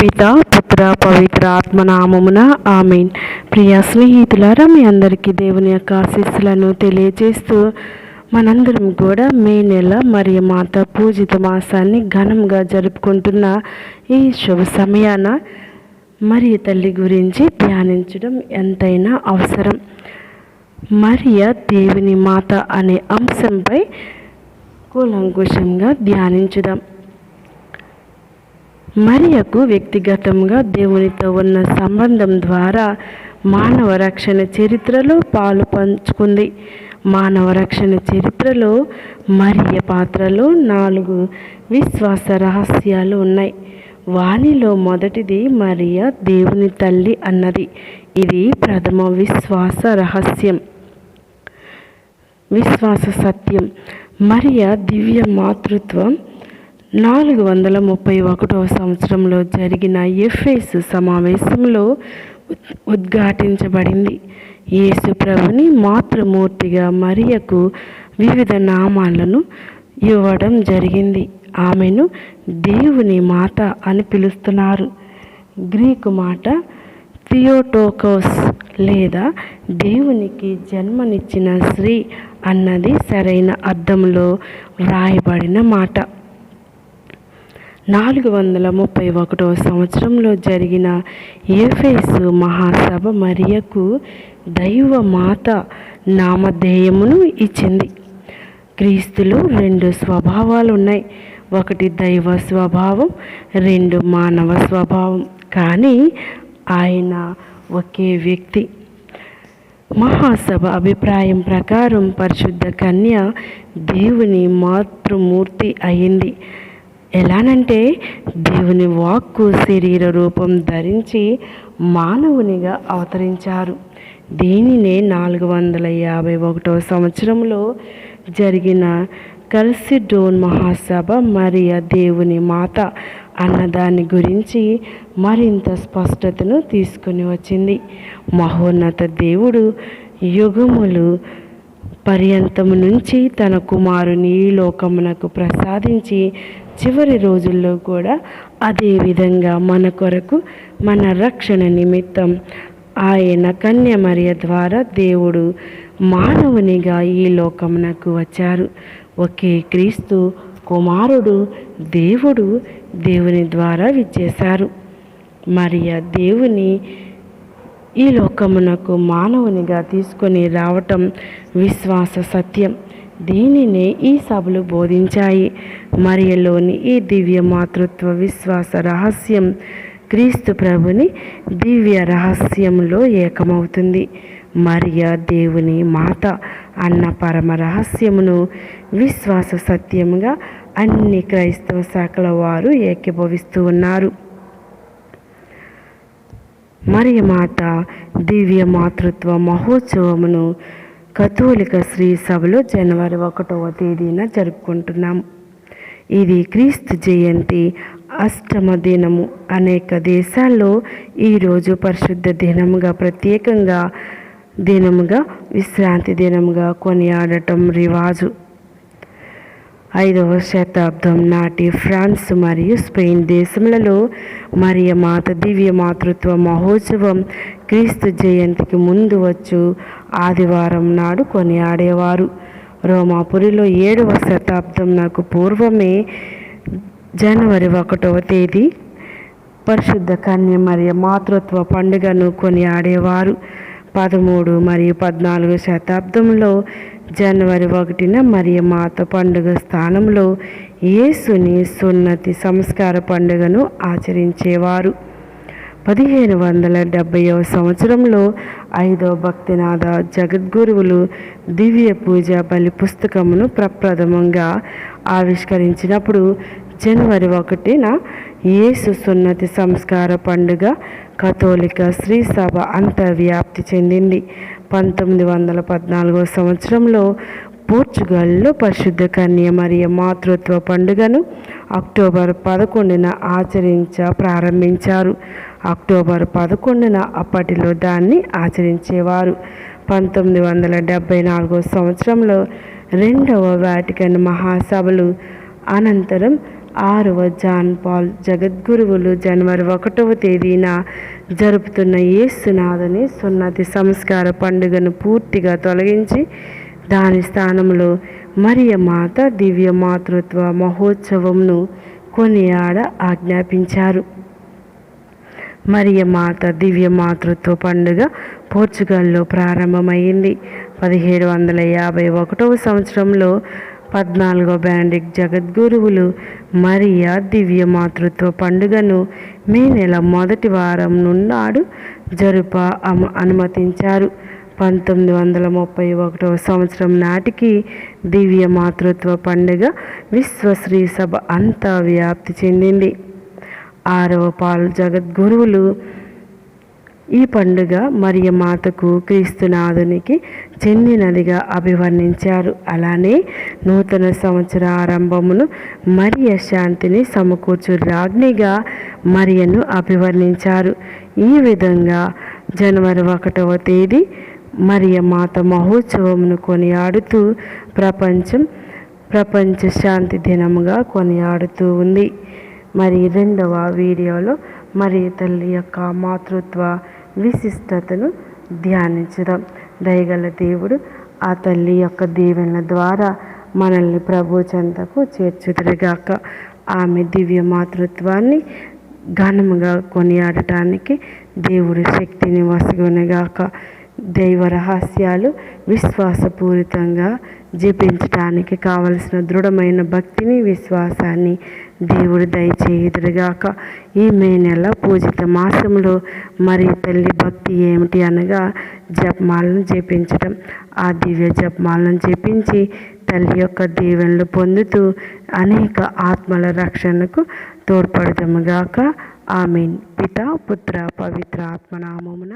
పిత పుత్ర పవిత్ర ఆత్మనామమున ఆమెన్. ప్రియ స్నేహితులారా మీ అందరికీ దేవుని యొక్క ఆశీస్సులను తెలియజేస్తూ మనందరం కూడా మే నెల మరియు మాత పూజిత మాసాన్ని ఘనంగా జరుపుకుంటున్న ఈ శుభ సమయాన మరియ తల్లి గురించి ధ్యానించడం ఎంతైనా అవసరం. మరియ దేవుని మాత అనే అంశంపై కూలంకుషంగా ధ్యానించుదాం. మరియకు వ్యక్తిగతంగా దేవునితో ఉన్న సంబంధం ద్వారా మానవ రక్షణ చరిత్రలో పాలు పంచుకుంది. మానవ రక్షణ చరిత్రలో మరియ పాత్రలో నాలుగు విశ్వాస రహస్యాలు ఉన్నాయి. వానిలో మొదటిది మరియ దేవుని తల్లి అన్నది. ఇది ప్రథమ విశ్వాస రహస్యం. విశ్వాస సత్యం. మరియ దివ్య మాతృత్వం నాలుగు వందల ముప్పై ఒకటవ సంవత్సరంలో జరిగిన ఎఫ్ఎస్ సమావేశంలో ఉద్ఘాటించబడింది. యేసు ప్రభుని మాతృమూర్తిగా మరియకు వివిధ నామాలను ఇవ్వడం జరిగింది. ఆమెను దేవుని మాత అని పిలుస్తున్నారు. గ్రీకు మాట థియోటోకోస్ లేదా దేవునికి జన్మనిచ్చిన స్త్రీ అన్నది సరైన అర్థంలో వ్రాయబడిన మాట. నాలుగు వందల ముప్పై ఒకటవ సంవత్సరంలో జరిగిన ఏఫేసు మహాసభ మరియకు దైవ మాత నామధేయమును ఇచ్చింది. క్రీస్తులో రెండు స్వభావాలు ఉన్నాయి ఒకటి దైవ స్వభావం రెండు మానవ స్వభావం. కానీ ఆయన ఒకే వ్యక్తి. మహాసభ అభిప్రాయం ప్రకారం పరిశుద్ధ కన్య దేవుని మాతృమూర్తి అయింది. ఎలానంటే దేవుని వాక్కు శరీర రూపం ధరించి మానవునిగా అవతరించారు. దీనినే నాలుగు వందల యాభై ఒకటవ సంవత్సరంలో జరిగిన కల్సిడోన్ మహాసభ మరియ దేవుని మాత అన్నదాని గురించి మరింత స్పష్టతను తీసుకుని వచ్చింది. మహోన్నత దేవుడు యుగములు పర్యంతము నుంచి తన కుమారుని ఈ లోకమునకు ప్రసాదించి చివరి రోజుల్లో కూడా అదే విధంగా మన కొరకు మన రక్షణ నిమిత్తం ఆయన కన్యమర్య ద్వారా దేవుడు మానవునిగా ఈ లోకమునకు వచ్చారు. ఒకే క్రీస్తు కుమారుడు దేవుడు దేవుని ద్వారా విచ్చేశారు. మరియ దేవుని ఈ లోకమునకు మానవునిగా తీసుకొని రావటం విశ్వాస సత్యం. దీనినే ఈ సభలు బోధించాయి. మరియలోని ఈ దివ్య మాతృత్వ విశ్వాస రహస్యం క్రీస్తు ప్రభుని దివ్య రహస్యంలో ఏకమవుతుంది. మరియ దేవుని మాత అన్న పరమ రహస్యమును విశ్వాస సత్యముగా అన్ని క్రైస్తవ శాఖల వారు ఏకీభవిస్తూ ఉన్నారు. మరియ మాత దివ్య మాతృత్వ మహోత్సవమును కథోలిక శ్రీ సభలో జనవరి ఒకటవ తేదీన జరుపుకుంటున్నాం. ఇది క్రీస్తు జయంతి అష్టమ దినము. అనేక దేశాల్లో ఈరోజు పరిశుద్ధ దినముగా ప్రత్యేకంగా దినముగా విశ్రాంతి దినముగా కొనియాడటం రివాజు. ఐదవ శతాబ్దం నాటి ఫ్రాన్స్ మరియు స్పెయిన్ దేశములలో మరియ మాత దివ్య మాతృత్వ మహోత్సవం క్రీస్తు జయంతికి ముందు వచ్చు ఆదివారం నాడు కొనియాడేవారు. రోమాపురిలో ఏడవ శతాబ్దం నాకు పూర్వమే జనవరి ఒకటవ తేదీ పరిశుద్ధ కన్య మరియు మాతృత్వ పండుగను కొనియాడేవారు. పదమూడు మరియు పద్నాలుగు శతాబ్దంలో జనవరి ఒకటిన మరియు మాత పండుగ స్థానంలో యేసుని సున్నతి సంస్కార పండుగను ఆచరించేవారు. పదిహేను వందల డెబ్భైవ సంవత్సరంలో ఐదో భక్తినాథ జగద్గురువులు దివ్య పూజ బలి పుస్తకమును ప్రప్రథమంగా ఆవిష్కరించినప్పుడు జనవరి ఒకటిన యేసు సున్నతి సంస్కార పండుగ కథోలిక శ్రీ సభ అంతర్వ్యాప్తి చెందింది. పంతొమ్మిది వందల పద్నాలుగో సంవత్సరంలో పోర్చుగల్లో పరిశుద్ధ కన్య మరియ మాతృత్వ పండుగను అక్టోబర్ పదకొండున ఆచరించ ప్రారంభించారు. అక్టోబర్ పదకొండున అప్పటిలో దాన్ని ఆచరించేవారు. పంతొమ్మిది వందల డెబ్భై నాలుగో సంవత్సరంలో రెండవ వాటికన్ మహాసభలు. అనంతరం ఆరవ జాన్ పాల్ జగద్గురువులు జనవరి ఒకటవ తేదీన జరుపుతున్న ఏసునాథని సున్నతి సంస్కార పండుగను పూర్తిగా తొలగించి దాని స్థానంలో మరియ మాత దివ్య మాతృత్వ మహోత్సవంను కొనియాడ ఆజ్ఞాపించారు. మరియ మాత దివ్య మాతృత్వ పండుగ పోర్చుగల్లో ప్రారంభమైంది. పదిహేడు వందల యాభై ఒకటవ సంవత్సరంలో పద్నాలుగో బ్యాండిక్ జగద్గురువులు మరియా దివ్య మాతృత్వ పండుగను మే నెల మొదటి వారం నున్నాడు జరుప అమ అనుమతించారు. పంతొమ్మిది వందల ముప్పై ఒకటవ సంవత్సరం నాటికి దివ్య మాతృత్వ పండుగ విశ్వశ్రీ సభ అంతా వ్యాప్తి చెందింది. ఆరవ పాలు జగద్గురువులు. ఈ పండుగ మరియ మాతకు క్రీస్తునాథునికి చెందినదిగా అభివర్ణించారు. అలానే నూతన సంవత్సర ఆరంభమును మరియ శాంతిని సమకూర్చు రాజ్ఞిగా మరియను అభివర్ణించారు. ఈ విధంగా జనవరి ఒకటవ తేదీ మరియ మాత మహోత్సవమును కొనియాడుతూ ప్రపంచం ప్రపంచ శాంతి దినముగా కొనియాడుతూ ఉంది. మరి రెండవ వీడియోలో మరి తల్లి యొక్క మాతృత్వ విశిష్టతను ధ్యానించుదాం. దయగల దేవుడు ఆ తల్లి యొక్క దీవెనల ద్వారా మనల్ని ప్రభు చెంతకు చేర్చుదురుగాక. ఆమె దివ్య మాతృత్వాన్ని ఘనముగా కొనియాడటానికి దేవుడు శక్తిని వసుగునిగాక. దైవ రహస్యాలు విశ్వాసపూరితంగా జపించటానికి కావలసిన దృఢమైన భక్తిని విశ్వాసాన్ని దేవుడు దయచేయుదురుగాక. ఈ మే నెల పూజిత మాసంలో మరి తల్లి భక్తి ఏమిటి అనగా జపమాలను జపించటం. ఆ దివ్య జపమాలను జపించి తల్లి యొక్క దీవెనలు పొందుతూ అనేక ఆత్మల రక్షణకు తోడ్పడదముగాక ఆమెన్. పిత పుత్ర పవిత్ర ఆత్మనామమున